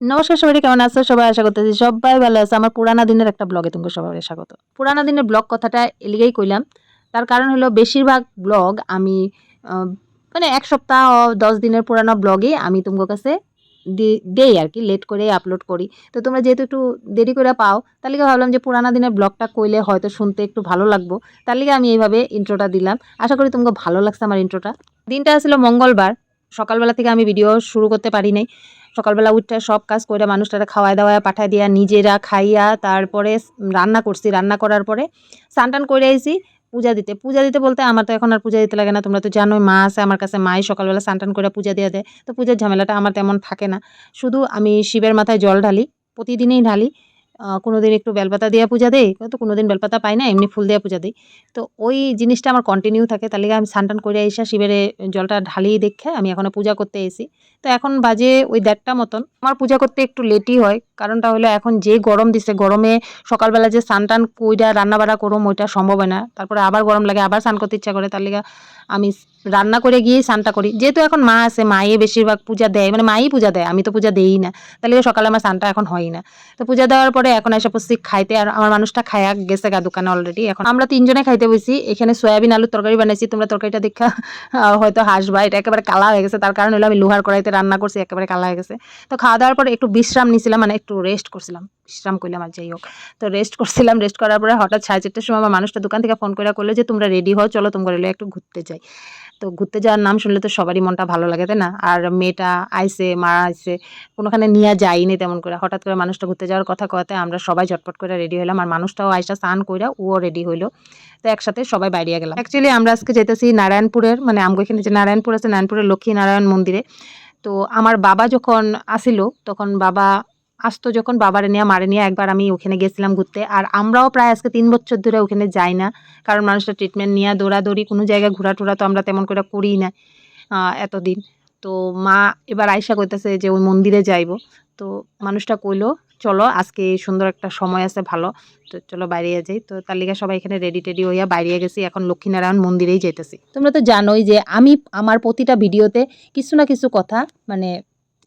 নমস্কার সবাই কেমন আছো? সবাই আশা করতেছি সবাই ভালো আছে। আমার পুরানা দিনের একটা ব্লগে তোমাকে সবাই স্বাগত। পুরানা দিনের ব্লগ কথাটা এলিগেই কইলাম। তার কারণ হলো বেশিরভাগ ব্লগ আমি মানে এক সপ্তাহ, দশ দিনের পুরানো ব্লগে আমি তোমার কাছে দেই আর কি লেট করে আপলোড করি। তো তোমরা যেহেতু একটু দেরি করে পাও, তার লিগে ভাবলাম যে পুরানা দিনের ব্লগটা কইলে হয়তো শুনতে একটু ভালো লাগবো। তার লিগে আমি এইভাবে ইন্ট্রোটা দিলাম। আশা করি তোমাকে ভালো লাগছে আমার ইন্ট্রোটা দিনটা ছিল মঙ্গলবার। সকালবেলা থেকে আমি ভিডিও শুরু করতে পারি নাই। সকালবেলা উঠে সব কাজ করে মানুষটারা খাওয়ায় দাওয়ায় পাঠায় দিয়া নিজেরা খাইয়া তারপরে রান্না করছি। রান্না করার পরে স্নান করে আইছি পূজা দিতে। পূজা দিতে বলতে আমার তো এখন আর পূজা দিতে লাগে না। তোমরা তো জানোই মা আছে আমার কাছে। মাই সকালবেলা স্নান করে পূজা দিয়ে দেয়। তো পূজার ঝামেলাটা আমার তেমন থাকে না। শুধু আমি শিবের মাথায় জল ঢালি, প্রতিদিনই ঢালি। কোনো দিন একটু বেলপাতা দিয়ে পূজা দেই তো কোনো দিন বেলপাতা পাই না, এমনি ফুল দিয়ে পূজা দিই। তো ওই জিনিসটা আমার কন্টিনিউ থাকে। তার লিগে আমি স্নান করে এসে শিবের জলটা ঢালিয়ে দেখে আমি এখনও পূজা করতে এসি তো এখন বাজে ওই দেড়টা মতন। আমার পূজা করতে একটু লেটই হয়, কারণটা হলো এখন যে গরম দিছে, গরমে সকালবেলা যে স্নান টান কইরা রান্না বাড়া করুম, ওইটা সম্ভব হয় না। তারপরে আবার গরম লাগে, আবার স্নান করতে ইচ্ছা করে। তার লিগা আমি রান্না করে গিয়েই স্নানটা করি। যেহেতু এখন মা আছে, মায়ে বেশিরভাগ পূজা দেয় মানে মাই পূজা দেয়, আমি তো পূজা দেই না। তাহলে সকালে আমার স্নানটা এখন হয় না। তো পূজা দেওয়ার পরে এখন এসে পড়ছি খাইতে, আর আমার মানুষটা খায়া গেছে গা দোকানে অলরেডি এখন আমরা তিনজনে খাইতে বসি এখানে সয়াবিন, আলুর তরকারি বানাইছি। তোমরা তরকারিটা দেখা হয়তো হাসবা। এটা একেবারে কালা হয়ে গেছে। তার কারণ হলো আমি লোহার কড়াইতে রান্না করছি, একেবারে কালা হয়ে গেছে। তো খাওয়া দাওয়ার পরে একটু বিশ্রাম নিছিলাম মানে একটু রেস্ট করছিলাম। বিশ্রাম করলাম আর যাই হোক। তো রেস্ট করছিলাম রেস্ট করার পরে হঠাৎ সাড়ে চারটের সময় আমার মানুষটা দোকান থেকে ফোন করে করল যে, তোমরা রেডি হও, চলো তোমরা রেলে একটু ঘুরতে যাই। তো ঘুরতে যাওয়ার নাম শুনলে তো সবারই মনটা ভালো লাগে, তাই না? আর মেয়েটা আইসে, মা আইসে, কোনোখানে নিয়ে যাইনি তেমন করে। হঠাৎ করে মানুষটা ঘুরতে যাওয়ার কথা কতে আমরা সবাই ঝটপট করে রেডি হলাম আর মানুষটাও আইসা স্নান কইরা ও রেডি হইল। তো একসাথে সবাই বাইরে গেলাম। অ্যাকচুয়ালি আমরা আজকে যেতেছি নারায়ণপুরের মানে আমগো এখানে যে নারায়ণপুর আছে, নারায়ণপুরের লক্ষ্মী নারায়ণ মন্দিরে। তো আমার বাবা যখন আসিল, তখন বাবা আসতো যখন বাবারে নিয়ে, মারে নিয়ে একবার আমি ওখানে গেছিলাম ঘুরতে। আর আমরাও প্রায় আজকে তিন বছর ধরে ওখানে যাই না। কারণ মানুষটা ট্রিটমেন্ট নিয়ে, দৌড়াদৌড়ি, কোনো জায়গায় ঘোরা টোরা তো আমরা তেমন করে করি না এতদিন। তো মা এবার আয়সা কইতেছে যে ওই মন্দিরে যাইব। তো মানুষটা কইলো, চলো, আজকে সুন্দর একটা সময় আছে, ভালো। তো চলো বাইরে যাই। তো তার লিগে সবাই এখানে রেডি টেডি হইয়া বাইরে গেছি। এখন লক্ষ্মীনারায়ণ মন্দিরেই যাইতেছি। তোমরা তো জানোই যে আমি, আমার প্রতিটা ভিডিওতে কিছু না কিছু কথা মানে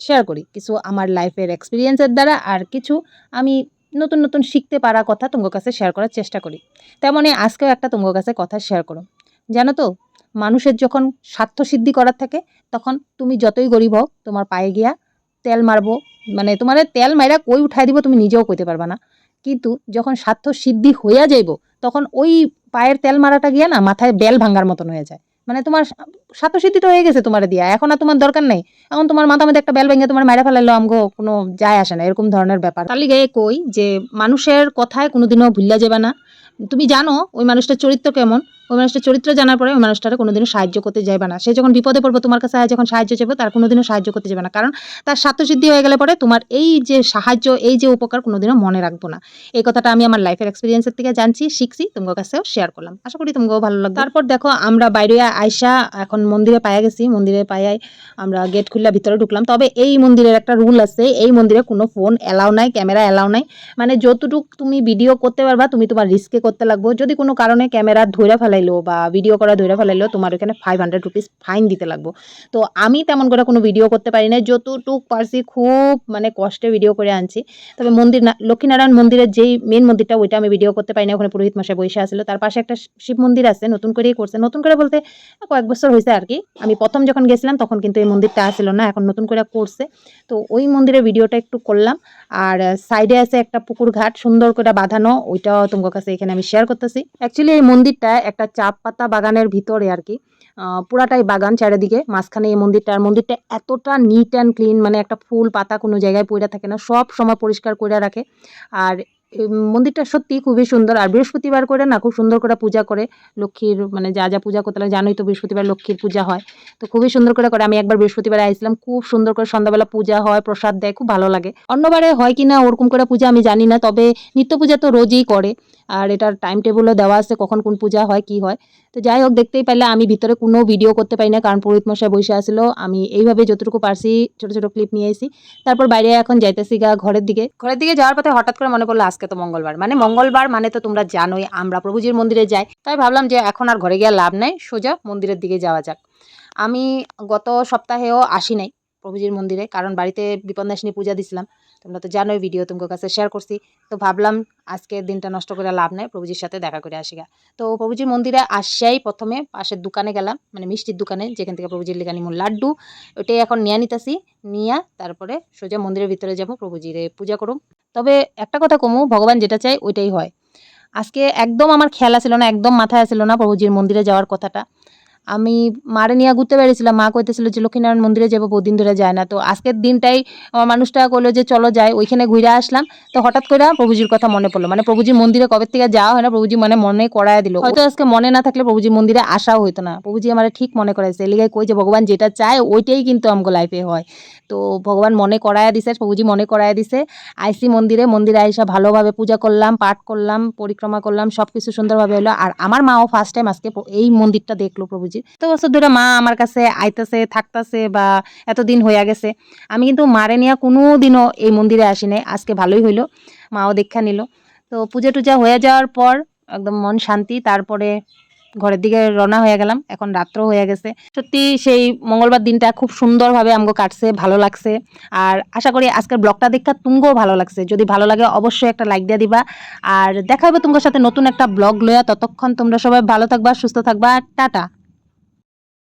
শেয়ার করি। কিছু আমার লাইফের এক্সপিরিয়েন্সের দ্বারা আর কিছু আমি নতুন নতুন শিখতে পারা কথা তোমার কাছে শেয়ার করার চেষ্টা করি। তেমনই আজকেও একটা তোমার কাছে কথা শেয়ার করো। জানো তো, মানুষের যখন স্বার্থ সিদ্ধি করার থাকে, তখন তুমি যতই গরিব হও, তোমার পায়ে গিয়া তেল মারবো মানে তোমার তেল মাইরা কই উঠাই দিব তুমি নিজেও কইতে পারবা না। কিন্তু যখন স্বার্থ সিদ্ধি হইয়া যাইব, তখন ওই পায়ের তেল মারাটা গিয়া না মাথায় বেল ভাঙ্গার মতন হয়ে যায়। মানে তোমার স্বার্থ সিদ্ধি তো হয়ে গেছে তোমার দিয়া, এখন আর তোমার দরকার নেই। এখন তোমার মাথা মধ্যে একটা বেল ভেঙে তোমার মাইরা ফেলাইলো আমগো কোনো যায় আসে না, এরকম ধরনের ব্যাপার। তার লিগে কই যে মানুষের কথায় কোনোদিনও ভুললা যাবে না। তুমি জানো ওই মানুষটার চরিত্র কেমন, ওই মানুষটার চরিত্র জানার পরে ওই মানুষটারে কোনোদিনও সাহায্য করতে যাবে না। সে যখন বিপদে পড়বে তোমার কাছে যখন সাহায্য চাইবে, তার কোনোদিনও সাহায্য করতে যাবে না। কারণ তার স্বার্থসিদ্ধি হয়ে গেলে পরে তোমার এই যে সাহায্য, এই যে উপকার কোনোদিনও মনে রাখব না। এই কথাটা আমি আমার লাইফের এক্সপিরিয়েন্সের থেকে জানছি, শিখছি, তোমার কাছেও শেয়ার করলাম। আশা করি তোমাকেও ভালো লাগবে। তারপর দেখো আমরা বাইরে আয়সা এখন মন্দিরে পাইয়া গেছি, মন্দিরে পাইয়াই আমরা গেট খুললা, ভিতরে ঢুকলাম। তবে এই মন্দিরের একটা রুল আছে, এই মন্দিরে কোনো ফোন এলাও নাই ক্যামেরা এলাও নাই। মানে যতটুক তুমি ভিডিও করতে পারবা, তুমি তোমার রিস্কে করতে লাগবো। যদি কোনো কারণে ক্যামেরা ধরে ফেলাইলো বা ভিডিও করা ধরে ফেলাইলো, তোমার ওখানে ফাইভ হান্ড্রেড রুপিস ফাইন দিতে লাগবো। তো আমি তেমন করে কোনো ভিডিও করতে পারি না যতটুক পারছি খুব মানে কষ্টে ভিডিও করে আনছি। তবে মন্দির না, লক্ষ্মীনারায়ণ মন্দিরের যেই মেন মন্দিরটা, ওইটা আমি ভিডিও করতে পারি না ওখানে পুরোহিত মশাই বসে আসলো তার পাশে একটা শিব মন্দির আছে, নতুন করেই করছে। নতুন করে বলতে কয়েক বছর হয়েছে আর কি। আমি প্রথম যখন গেছিলাম, তখন কিন্তু এই মন্দিরটা আসছিল না, এখন নতুন করে করছে। তো ওই মন্দিরের ভিডিওটা একটু করলাম। আর সাইডে আছে একটা পুকুর ঘাট, সুন্দর করে বাঁধানো, ওইটাও তোমার কাছে এখানে আমি শেয়ার করতেছি। অ্যাকচুয়ালি এই মন্দিরটা একটা চাপ পাতা বাগানের ভিতরে আর কি। পুরাটাই বাগান চারিদিকে, মাঝখানে এই মন্দিরটা, আর মন্দিরটা এতটা নিট অ্যান্ড ক্লিন মানে একটা ফুল পাতা কোনো জায়গায় পড়ে থাকে না, সব সময় পরিষ্কার করে রাখে। আর মন্দিরটা সত্যি খুবই সুন্দর। আর বৃহস্পতিবার করে না, খুব সুন্দর করে পূজা করে লক্ষ্মীর মানে যা যা পূজা করতে জানোই তো বৃহস্পতিবার লক্ষ্মীর পূজা হয়। তো খুবই সুন্দর করে করে আমি একবার বৃহস্পতিবার আইছিলাম খুব সুন্দর করে সন্ধ্যাবেলা পূজা হয়, প্রসাদ দেয়, খুব ভালো লাগে। অন্যবারে হয় কি না ওরকম করে পূজা আমি জানি না, তবে নিত্য পূজা তো রোজই করে। আর এটার টাইম টেবিলও দেওয়া আছে, কখন কোন পূজা হয়, কি হয়। তো যাই হোক, দেখতেই পারলে আমি ভিতরে কোনো ভিডিও করতে পারি না, কারণ পুরোহিত মশাই বসে আসলো। আমি এইভাবে যতটুকু পারছি ছোট ছোট ক্লিপ নিয়ে এসেছি তারপর বাইরে এখন যাইতেছি গা ঘরের দিকে। ঘরের দিকে যাওয়ার পথে হঠাৎ করে মনে পড়ল আজকে তো মঙ্গলবার। মানে মঙ্গলবার মানে তো তোমরা জানোই, আমরা প্রভুজির মন্দিরে যাই। তাই ভাবলাম যে এখন আর ঘরে গিয়ে লাভ নাই, সোজা মন্দিরের দিকে যাওয়া যাক। আমি গত সপ্তাহেও আসি নাই প্রভুজির মন্দিরে, কারণ বাড়িতে বিপন্দাসিনী পূজা দিছিলাম। তোমরা তো জানোই ভিডিও তোমার কাছে শেয়ার করছি। তো ভাবলাম আজকের দিনটা নষ্ট করে লাভ নেই, প্রভুজির সাথে দেখা করে আসি। তো প্রভুজির মন্দিরে আসিয়াই প্রথমে, পাশের দোকানে গেলাম মানে মিষ্টির দোকানে, যেখান থেকে প্রভুজির লেগানি মূল লাড্ডু, ওটাই এখন নিয়ে নিতেছি, নিয়া তারপরে সোজা মন্দিরের ভিতরে যাব, প্রভুজিরে পূজা করুম। তবে একটা কথা কমু, ভগবান যেটা চাই ওইটাই হয়। আজকে একদম আমার খেয়াল ছিল না, একদম মাথায় আসছিল না প্রভুজির মন্দিরে যাওয়ার কথাটা। আমি মারে নিয়ে ঘুরতে বেরিয়েছিলাম। মা কইতেছিল যে, লক্ষ্মীনারায়ণ মন্দিরে যাব, বহুদিন ধরে যায় না। তো আজকের দিনটাই আমার মানুষটা করল যে, চলো যাই। ওইখানে ঘুরে আসলাম। তো হঠাৎ করে প্রভুজির কথা মনে পড়ল। মানে প্রভুজির মন্দিরে কবে থেকে যাওয়া হয় না, প্রভুজি মানে মনে করায় দিল। হয়তো আজকে মনে না থাকলে প্রভুজির মন্দিরে আসাও হইতো না। প্রভুজি আমার ঠিক মনে করাইছে। এলিগাই কই যে, ভগবান যেটা চায়, ওইটাই কিন্তু আমগো লাইফে হয়। তো ভগবান মনে করায়া দিছে, প্রভুজি মনে করায়া দিছে। আইসি মন্দিরে মন্দিরে আইসা ভালোভাবে পূজা করলাম, পাঠ করলাম, পরিক্রমা করলাম সব কিছু সুন্দরভাবে হলো আর আমার মাও ফার্স্ট টাইম আজকে এই মন্দিরটা দেখল প্রভুজি। তো বছর ধরে মা আমার কাছে আইতাছে, থাকতাছে বা এতদিন হইয়া গেছে। আমি কিন্তু মারে নিয়ে কোনো দিনও এই মন্দিরে আসি নাই। আজকে ভালোই হইল, মাও দীক্ষা নিল। তো পূজা টুজা হয়ে যাওয়ার পর একদম মন শান্তি, তারপরে ঘরের দিকে রওনা হয়ে গেলাম। এখন রাত্র হয়ে গেছে। সত্যি সেই মঙ্গলবার দিনটা খুব সুন্দরভাবে আমগো কাটছে, ভালো লাগছে। আর আশা করি আজকের ব্লগটা দেখা তুমগো ভালো লাগছে। যদি ভালো লাগে অবশ্যই একটা লাইক দিয়ে দিবা। আর দেখা হবে তোমার সাথে নতুন একটা ব্লগ লইয়া। ততক্ষণ তোমরা সবাই ভালো থাকবা, সুস্থ থাকবা। টাটা।